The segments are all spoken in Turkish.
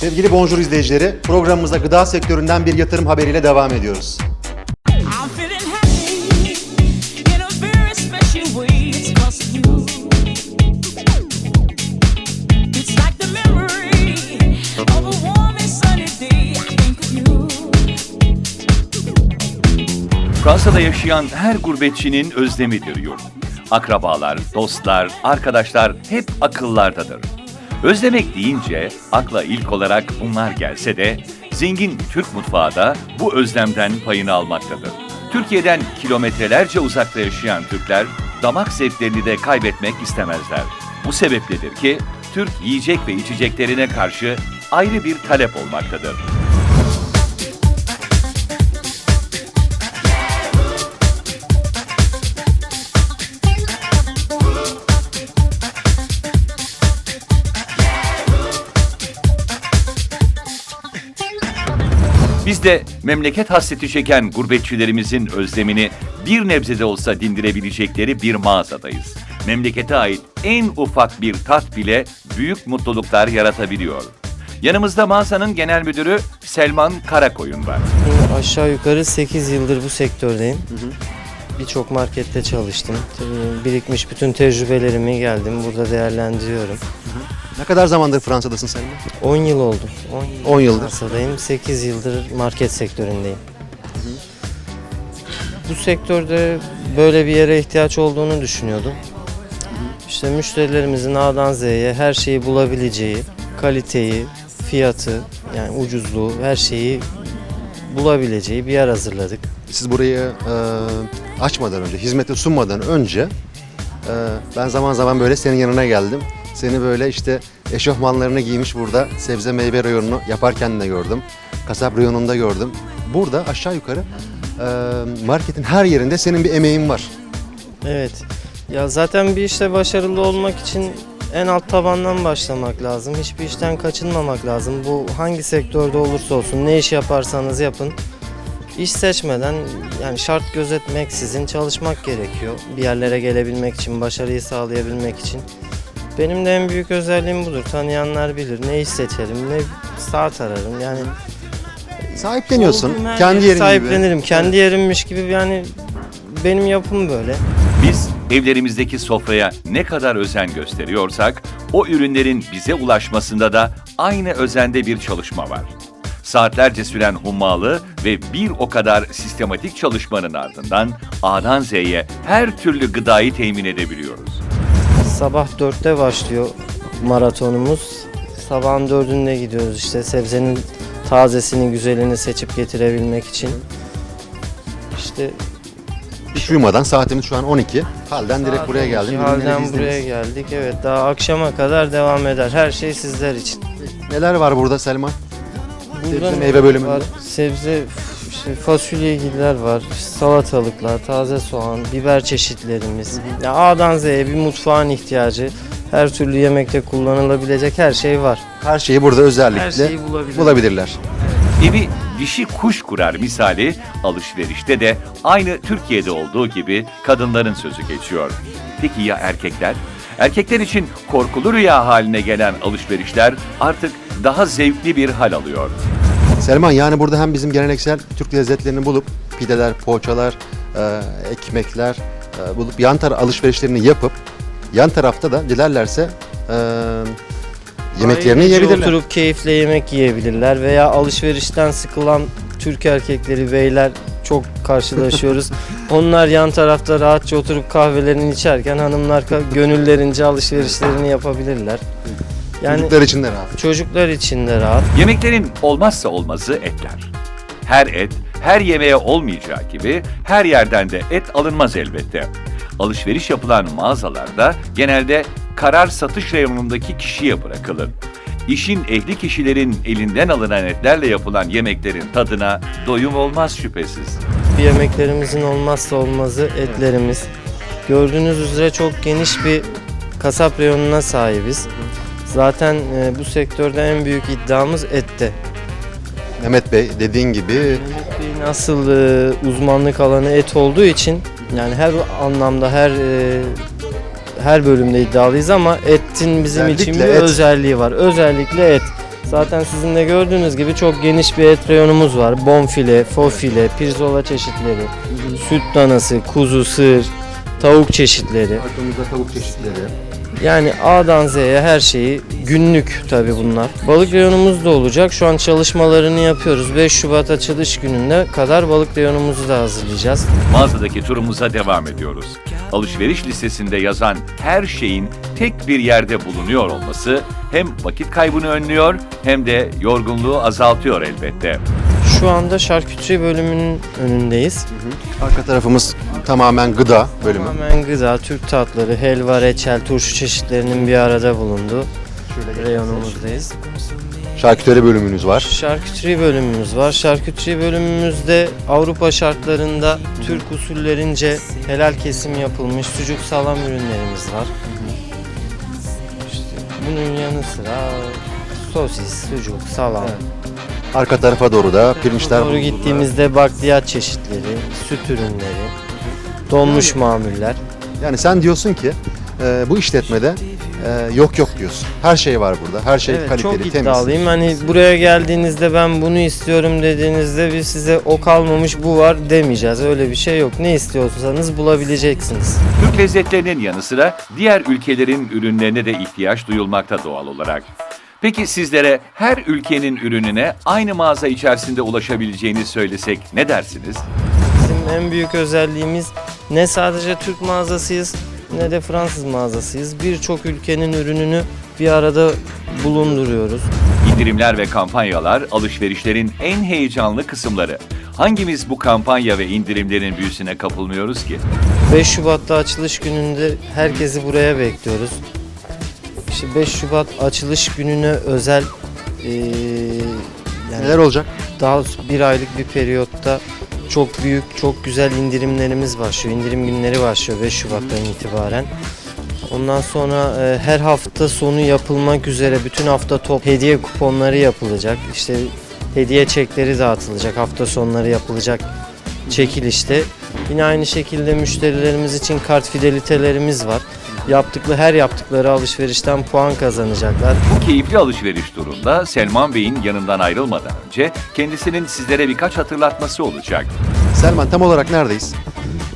Sevgili Bonjour izleyicileri, programımıza gıda sektöründen bir yatırım haberiyle devam ediyoruz. Fransa'da yaşayan her gurbetçinin özlemidir yurt. Akrabalar, dostlar, arkadaşlar hep akıllardadır. Özlemek deyince akla ilk olarak bunlar gelse de zengin Türk mutfağı da bu özlemden payını almaktadır. Türkiye'den kilometrelerce uzakta yaşayan Türkler damak zevklerini de kaybetmek istemezler. Bu sebepledir ki Türk yiyecek ve içeceklerine karşı ayrı bir talep olmaktadır. De memleket hasreti çeken gurbetçilerimizin özlemini bir nebze de olsa dindirebilecekleri bir mağazadayız. Memlekete ait en ufak bir tat bile büyük mutluluklar yaratabiliyor. Yanımızda mağazanın genel müdürü Selman Karakoyun var. Aşağı yukarı 8 yıldır bu sektördeyim. Birçok markette çalıştım. Birikmiş bütün tecrübelerimi geldim burada değerlendiriyorum. Ne kadar zamandır Fransa'dasın Selma? 10 yıl oldu. 10, 10 yıldır. Fransa'dayım. 8 yıldır market sektöründeyim. Bu sektörde böyle bir yere ihtiyaç olduğunu düşünüyordum. İşte müşterilerimizin A'dan Z'ye her şeyi bulabileceği, kaliteyi, fiyatı, yani ucuzluğu, her şeyi bulabileceği bir yer hazırladık. Siz burayı e, açmadan önce, hizmete sunmadan önce e, ben zaman zaman böyle senin yanına geldim. Seni böyle işte eşofmanlarını giymiş burada sebze meyve reyonunu yaparken de gördüm. Kasap reyonunda gördüm. Burada aşağı yukarı e, marketin her yerinde senin bir emeğin var. Evet. Ya zaten bir işte başarılı olmak için en alt tabandan başlamak lazım. Hiçbir işten kaçınmamak lazım. Bu hangi sektörde olursa olsun ne iş yaparsanız yapın. İş seçmeden yani şart gözetmeksizin çalışmak gerekiyor. Bir yerlere gelebilmek için, başarıyı sağlayabilmek için. Benim de en büyük özelliğim budur. Tanıyanlar bilir. Ne iş seçerim, ne saat ararım. Yani Sahipleniyorsun. olduğum her Kendi yeri yerin gibi. sahiplenirim. Kendi yerimmiş gibi yani benim yapım böyle. Biz evlerimizdeki sofraya ne kadar özen gösteriyorsak o ürünlerin bize ulaşmasında da aynı özende bir çalışma var. Saatlerce süren hummalı ve bir o kadar sistematik çalışmanın ardından A'dan Z'ye her türlü gıdayı temin edebiliyoruz. Sabah 4'te başlıyor maratonumuz. Sabahın 4'ünde gidiyoruz işte sebzenin tazesini, güzelini seçip getirebilmek için. İşte Hiç uyumadan saatimiz şu an 12. Halden direkt buraya ürünleri Halden buraya geldik. Evet daha akşama kadar devam eder. Her şey sizler için. Neler var burada Selma? Burada Sebze meyve bölümünde. Var? Sebze, işte fasulyegiler var, salatalıklar, taze soğan, biber çeşitlerimiz. Ya A'dan Z'ye bir mutfağın ihtiyacı. Her türlü yemekte kullanılabilecek her şey var. Her şeyi burada özellikle Her şeyi bulabilir. bulabilirler. Evi dişi kuş kurar misali alışverişte de aynı Türkiye'de olduğu gibi kadınların sözü geçiyor. Peki ya erkekler? Erkekler için korkulu rüya haline gelen alışverişler artık daha zevkli bir hal alıyor. Selman yani burada hem bizim geleneksel Türk lezzetlerini bulup pideler, poğaçalar, e, ekmekler e, bulup yan taraf alışverişlerini yapıp yan tarafta da dilerlerse e, yemeklerini Ailece yiyebilirler. Oturup keyifle yemek yiyebilirler veya alışverişten sıkılan Türk erkekleri, beyler çok karşılaşıyoruz. Onlar yan tarafta rahatça oturup kahvelerini içerken hanımlar gönüllerince alışverişlerini yapabilirler. Yani Çocuklar için de rahat. çocuklar için de rahat. Yemeklerin olmazsa olmazı etler. Her et, her yemeğe olmayacağı gibi her yerden de et alınmaz elbette. Alışveriş yapılan mağazalarda genelde karar satış reyonundaki kişiye bırakılır. İşin ehli kişilerin elinden alınan etlerle yapılan yemeklerin tadına doyum olmaz şüphesiz. Bir yemeklerimizin olmazsa olmazı etlerimiz. Gördüğünüz üzere çok geniş bir kasap reyonuna sahibiz. Zaten e, bu sektörde en büyük iddiamız ette. Mehmet Bey dediğin gibi Mehmet Bey'in asıl e, uzmanlık alanı et olduğu için yani her anlamda her e, her bölümde iddialıyız ama etin bizim için bir Özellikle et. özelliği var. Özellikle et. Zaten sizin de gördüğünüz gibi çok geniş bir et reyonumuz var. Bonfile, fofile, pirzola çeşitleri, süt danası, kuzu, sığır, tavuk çeşitleri. Arkamızda tavuk çeşitleri. Yani A'dan Z'ye her şeyi günlük tabi bunlar. Balık reyonumuz da olacak. Şu an çalışmalarını yapıyoruz. 5 Şubat açılış gününde kadar balık reyonumuzu da hazırlayacağız. Mağazadaki turumuza devam ediyoruz. Alışveriş listesinde yazan her şeyin tek bir yerde bulunuyor olması hem vakit kaybını önlüyor hem de yorgunluğu azaltıyor elbette. Şu anda şarküteri bölümünün önündeyiz. Arka tarafımız tamamen gıda bölümü. Tamamen gıda, Türk tatları, helva, reçel, turşu çeşitlerinin bir arada bulunduğu reyonumuzdayız. Şarküteri bölümünüz var. Şarküteri bölümümüz var. Şarküteri bölümümüzde Avrupa şartlarında Türk usullerince helal kesim yapılmış sucuk salam ürünlerimiz var. İşte bunun yanı sıra sosis, sucuk, salam. Arka tarafa doğru da pirinçler Doğru gittiğimizde bakliyat çeşitleri, süt ürünleri, donmuş mamuller. Yani sen diyorsun ki e, bu işletmede e, yok yok diyorsun. Her şey var burada. Her şey Evet kaliteli, çok temiz. iddialıyım. Hani buraya geldiğinizde ben bunu istiyorum dediğinizde biz size o kalmamış bu var demeyeceğiz. Öyle bir şey yok. Ne istiyorsanız bulabileceksiniz. Türk lezzetlerinin yanı sıra diğer ülkelerin ürünlerine de ihtiyaç duyulmakta doğal olarak. Peki sizlere her ülkenin ürününe aynı mağaza içerisinde ulaşabileceğini söylesek ne dersiniz? Bizim en büyük özelliğimiz ne sadece Türk mağazasıyız ne de Fransız mağazasıyız. Birçok ülkenin ürününü bir arada bulunduruyoruz. İndirimler ve kampanyalar alışverişlerin en heyecanlı kısımları. Hangimiz bu kampanya ve indirimlerin büyüsüne kapılmıyoruz ki? 5 Şubat'ta açılış gününde herkesi buraya bekliyoruz. İşte 5 Şubat açılış gününe özel eee, yani Neler olacak? daha bir aylık bir periyotta çok büyük, çok güzel indirimlerimiz başlıyor. İndirim günleri başlıyor 5 Şubat'tan itibaren. Ondan sonra e, her hafta sonu yapılmak üzere bütün hafta top hediye kuponları yapılacak. İşte hediye çekleri dağıtılacak. Hafta sonları yapılacak çekilişte. Yine aynı şekilde müşterilerimiz için kart fidelitelerimiz var. Yaptıkları her yaptıkları alışverişten puan kazanacaklar. Bu keyifli alışveriş turunda Selman Bey'in yanından ayrılmadan önce kendisinin sizlere birkaç hatırlatması olacak. Selman tam olarak neredeyiz?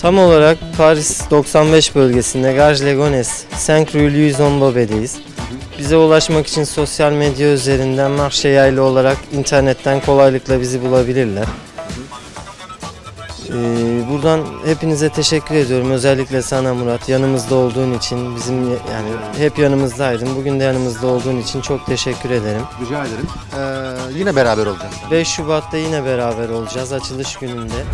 Tam olarak Paris 95 bölgesinde Gare Legones, Saint Rue Louison Bobet'deyiz. Bize ulaşmak için sosyal medya üzerinden Marşe Yaylı olarak internetten kolaylıkla bizi bulabilirler. Buradan hepinize teşekkür ediyorum. Özellikle sana Murat yanımızda olduğun için bizim yani hep yanımızdaydın. Bugün de yanımızda olduğun için çok teşekkür ederim. Rica ederim. Ee, yine beraber olacağız. 5 Şubat'ta yine beraber olacağız açılış gününde.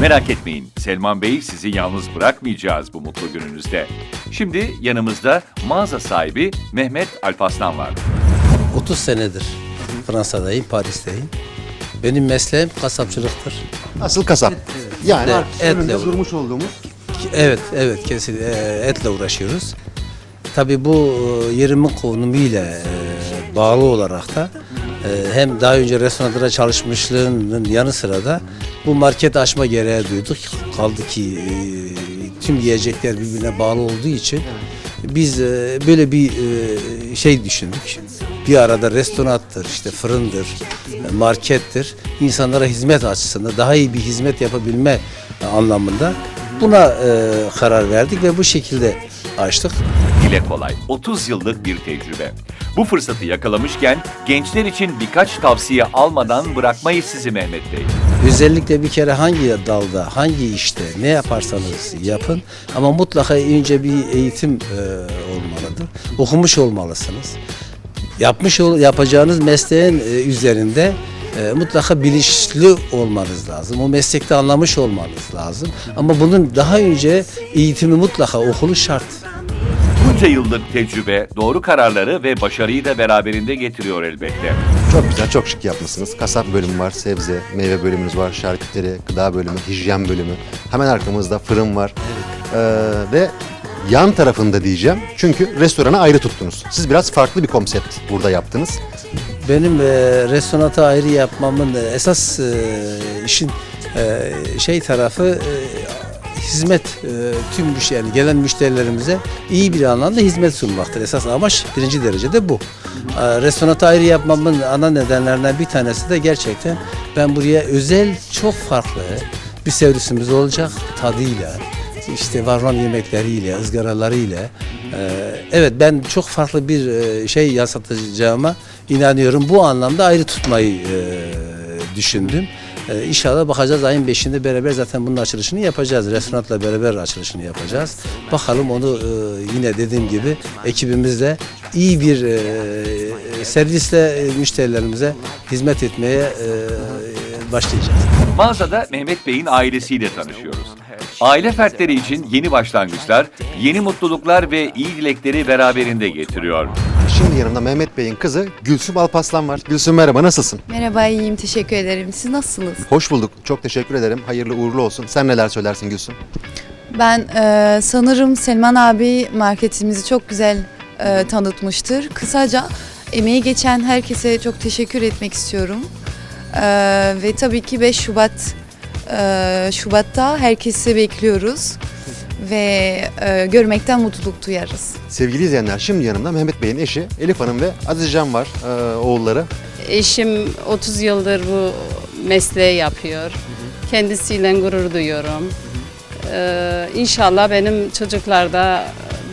Merak etmeyin, Selman Bey sizi yalnız bırakmayacağız bu mutlu gününüzde. Şimdi yanımızda mağaza sahibi Mehmet Alpaslan var. 30 senedir Fransa'dayım, Paris'teyim. Benim mesleğim kasapçılıktır. Asıl kasap. Yani Etle- artık etle önünde vurur. durmuş olduğumuz Evet, evet kesin e, etle uğraşıyoruz. Tabii bu e, yerimin konumuyla e, bağlı olarak da e, hem daha önce restoranlarda çalışmışlığının yanı sıra da bu market açma gereği duyduk. Kaldı ki e, tüm yiyecekler birbirine bağlı olduğu için biz e, böyle bir e, şey düşündük. Bir arada restoranttır, işte fırındır, e, markettir. İnsanlara hizmet açısından daha iyi bir hizmet yapabilme anlamında buna karar verdik ve bu şekilde açtık. Dile kolay, 30 yıllık bir tecrübe. Bu fırsatı yakalamışken gençler için birkaç tavsiye almadan bırakmayız sizi Mehmet Bey. Özellikle bir kere hangi dalda, hangi işte ne yaparsanız yapın ama mutlaka önce bir eğitim e, olmalıdır. Okumuş olmalısınız. Yapmış ol, yapacağınız mesleğin e, üzerinde e, mutlaka bilinçli olmanız lazım. O meslekte anlamış olmanız lazım. Ama bunun daha önce eğitimi mutlaka okulu şart. Bunca yıllık tecrübe doğru kararları ve başarıyı da beraberinde getiriyor elbette. çok güzel, çok şık yapmışsınız. Kasap bölümü var, sebze, meyve bölümümüz var, şarküteri, gıda bölümü, hijyen bölümü. Hemen arkamızda fırın var. Ee, ve yan tarafında diyeceğim. Çünkü restoranı ayrı tuttunuz. Siz biraz farklı bir konsept burada yaptınız. Benim e, restoranı ayrı yapmamın e, esas e, işin e, şey tarafı e, hizmet e, tüm müş yani gelen müşterilerimize iyi bir anlamda hizmet sunmaktır. Esas amaç birinci derecede bu. E, restoranı ayrı yapmamın ana nedenlerinden bir tanesi de gerçekten ben buraya özel çok farklı bir servisimiz olacak tadıyla, işte var olan yemekleriyle, ızgaralarıyla. e, evet ben çok farklı bir e, şey yansıtacağıma inanıyorum. Bu anlamda ayrı tutmayı e, düşündüm. E, inşallah bakacağız ayın 5'inde beraber zaten bunun açılışını yapacağız. Restoranla beraber açılışını yapacağız. Bakalım onu e, yine dediğim gibi ekibimizle iyi bir e, servisle e, müşterilerimize hizmet etmeye başlayacağız. Mağazada Mehmet Bey'in ailesiyle tanışıyoruz. Aile fertleri için yeni başlangıçlar, yeni mutluluklar ve iyi dilekleri beraberinde getiriyor. Şimdi yanımda Mehmet Bey'in kızı Gülsüm Alpaslan var. Gülsüm merhaba nasılsın? Merhaba iyiyim teşekkür ederim. Siz nasılsınız? Hoş bulduk. Çok teşekkür ederim. Hayırlı uğurlu olsun. Sen neler söylersin Gülsüm? Ben e, sanırım Selman abi marketimizi çok güzel e, tanıtmıştır. Kısaca emeği geçen herkese çok teşekkür etmek istiyorum. E, ve tabii ki 5 Şubat e, Şubat'ta herkesi bekliyoruz ve e, görmekten mutluluk duyarız. Sevgili izleyenler şimdi yanımda Mehmet Bey'in eşi Elif Hanım ve Azizcan var e, oğulları. Eşim 30 yıldır bu mesleği yapıyor. Kendisiyle gurur duyuyorum. Ee, inşallah benim çocuklar da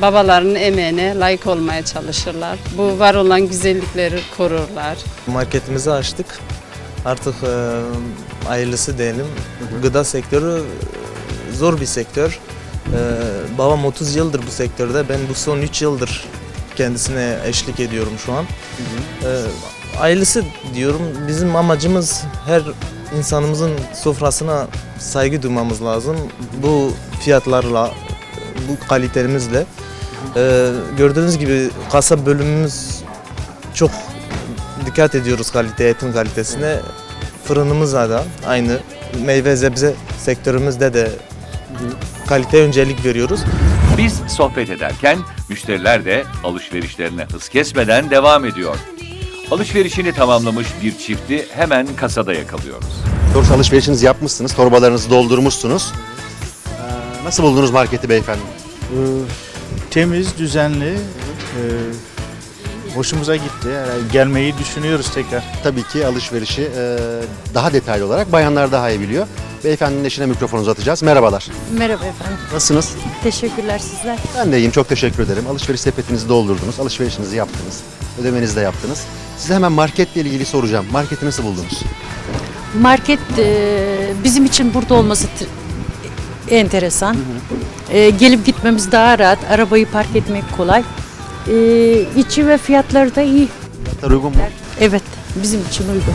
babalarının emeğine layık olmaya çalışırlar. Bu var olan güzellikleri korurlar. Marketimizi açtık. Artık e, hayırlısı diyelim. Gıda sektörü e, zor bir sektör. E, babam 30 yıldır bu sektörde. Ben bu son 3 yıldır kendisine eşlik ediyorum şu an. E, hayırlısı diyorum. Bizim amacımız her insanımızın sofrasına saygı duymamız lazım. Bu fiyatlarla, bu kalitelimizle. E, gördüğünüz gibi kasa bölümümüz çok dikkat ediyoruz kalite, etin kalitesine. Fırınımızda da aynı. Meyve sebze sektörümüzde de kaliteye öncelik veriyoruz. Biz sohbet ederken müşteriler de alışverişlerine hız kesmeden devam ediyor. Alışverişini tamamlamış bir çifti hemen kasada yakalıyoruz. Doğrusu alışverişinizi yapmışsınız, torbalarınızı doldurmuşsunuz. Ee, Nasıl buldunuz marketi beyefendi? Ee, temiz, düzenli. ee, hoşumuza gitti. Yani gelmeyi düşünüyoruz tekrar. Tabii ki alışverişi e, daha detaylı olarak bayanlar daha iyi biliyor. Beyefendinin eşine mikrofonu uzatacağız. Merhabalar. Merhaba efendim. Nasılsınız? Teşekkürler sizler. Ben de iyiyim. Çok teşekkür ederim. Alışveriş sepetinizi doldurdunuz. Alışverişinizi yaptınız. Ödemenizi de yaptınız. Size hemen marketle ilgili soracağım. Marketi nasıl buldunuz? Market e, bizim için burada olması t- enteresan. E, gelip gitmemiz daha rahat. Arabayı park etmek kolay. E, içi ve fiyatları da iyi. Fiyatlar uygun mu? Evet, bizim için uygun.